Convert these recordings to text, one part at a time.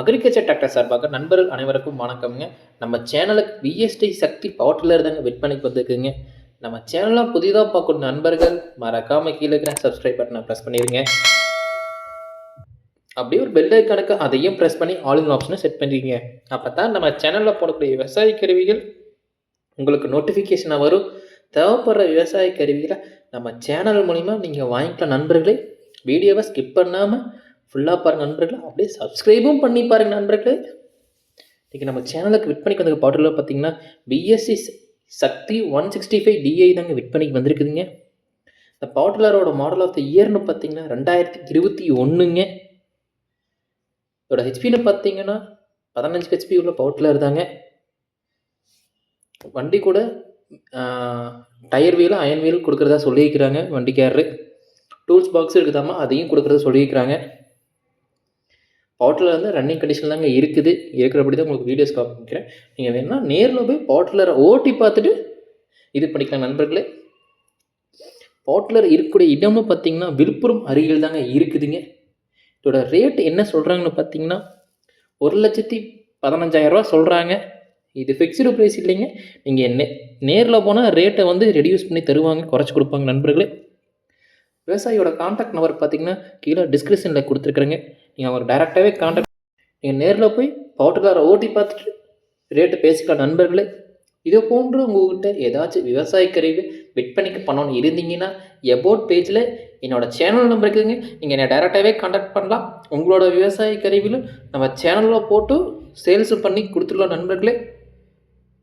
Agriculture doctor சார்பாக நண்பர்கள் அனைவருக்கும் வணக்கம்ங்க. நம்ம சேனலுக்கு விஎஸ்டி சக்தி பவர் டில்லர் தாங்க விற்பனைக்கு வந்திருக்குங்க. நம்ம சேனலாக புதிதாக பார்க்கணும் நண்பர்கள் மறக்காமல் கீழே இருக்கிற சப்ஸ்கிரைப் பட்டனை ப்ரெஸ் பண்ணிடுங்க அப்படியே ஒரு பெல் ஐக்கானுக்கு அதையும் ப்ரெஸ் பண்ணி ஆளுங்க ஆப்ஷனை செட் பண்ணிடுங்க அப்போ தான் நம்ம சேனலில் போடக்கூடிய விவசாய கருவிகள் உங்களுக்கு நோட்டிஃபிகேஷனாக வரும். தேவைப்படுற விவசாய கருவிகளை நம்ம சேனல் மூலிமா நீங்கள் வாங்கிக்கலாம் நண்பர்களே. வீடியோவை ஸ்கிப் பண்ணாமல் ஃபுல்லாக பாருங்கள் நண்பர்களே அப்படியே சப்ஸ்கிரைபும் பண்ணி பாருங்கள் நண்பர்களே. இன்றைக்கி நம்ம சேனலுக்கு விற்பனைக்கு வந்த பாட்டில் பார்த்தீங்கன்னா BSC Shakti one sixty five DI தாங்க விற்பனைக்கு வந்திருக்குதுங்க. இந்த பவர்டிலரோட மாடல் ஆஃப் த இயர்னு பார்த்தீங்கன்னா ரெண்டாயிரத்தி இருபத்தி ஒன்றுங்க இதோட ஹெச்பின்னு பார்த்தீங்கன்னா பதினஞ்சு ஹெச்பி உள்ள பவுட்லர் தாங்க வண்டி கூட டயர் வீலும் அயன் வீல் கொடுக்குறதா சொல்லியிருக்கிறாங்க வண்டிக்காரரு. டூல்ஸ் பாக்ஸ் இருக்குதாமா அதையும் கொடுக்குறதா சொல்லியிருக்கிறாங்க. பவர்டிலர் வந்து ரன்னிங் கண்டிஷன் தாங்க இருக்குது. இருக்கிறபடி தான் உங்களுக்கு வீடியோஸ் காமிக்கிறேன் நீங்கள் வேணால் நேரில் போய் பவர்டிலரை ஓட்டி பார்த்துட்டு இது பண்ணிக்கலாம் நண்பர்களே. பாட்லர் இருக்கக்கூடிய இடம்னு பார்த்தீங்கன்னா விழுப்புரம் அருகில் தாங்க இருக்குதுங்க. இதோட ரேட் என்ன சொல்கிறாங்கன்னு பார்த்தீங்கன்னா ஒரு லட்சத்தி பதினஞ்சாயிரரூவா சொல்கிறாங்க இது ஃபிக்ஸ்டு ப்ரைஸ் இல்லைங்க. நீங்கள் நே நேரில் போனால் ரேட்டை வந்து ரெடியூஸ் பண்ணி தருவாங்க குறைச்சி கொடுப்பாங்க நண்பர்களே. விவசாயியோட காண்டாக்ட் நம்பர் பார்த்தீங்கன்னா கீழே டிஸ்கிரிப்ஷனில் கொடுத்துருக்குறேங்க. நீங்கள் அவங்க டேரெக்டாகவே காண்டாக்ட் நீங்கள் நேரில் போய் பவுட்டர்காரை ஓட்டி பார்த்துட்டு ரேட்டு பேசிக்கலாம் நண்பர்களே. இதை போன்று உங்கள்கிட்ட ஏதாச்சும் விவசாய கருவி விற்பனைக்கு பண்ணணும்னு இருந்தீங்கன்னா எபோட் பேஜில் என்னோடய சேனல் நம்பர் இருக்குதுங்க. நீங்கள் என்னை டேரெக்டாகவே காண்டாக்ட் பண்ணலாம். உங்களோட விவசாய கருவிலும் நம்ம சேனலில் போட்டு சேல்ஸும் பண்ணி கொடுத்துடலாம் நண்பர்களே.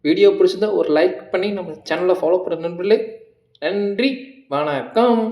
வீடியோ பிடிச்சிருந்தா ஒரு லைக் பண்ணி நம்ம சேனலை ஃபாலோ பண்ணுற நண்பர்களே. நன்றி வணக்கம்.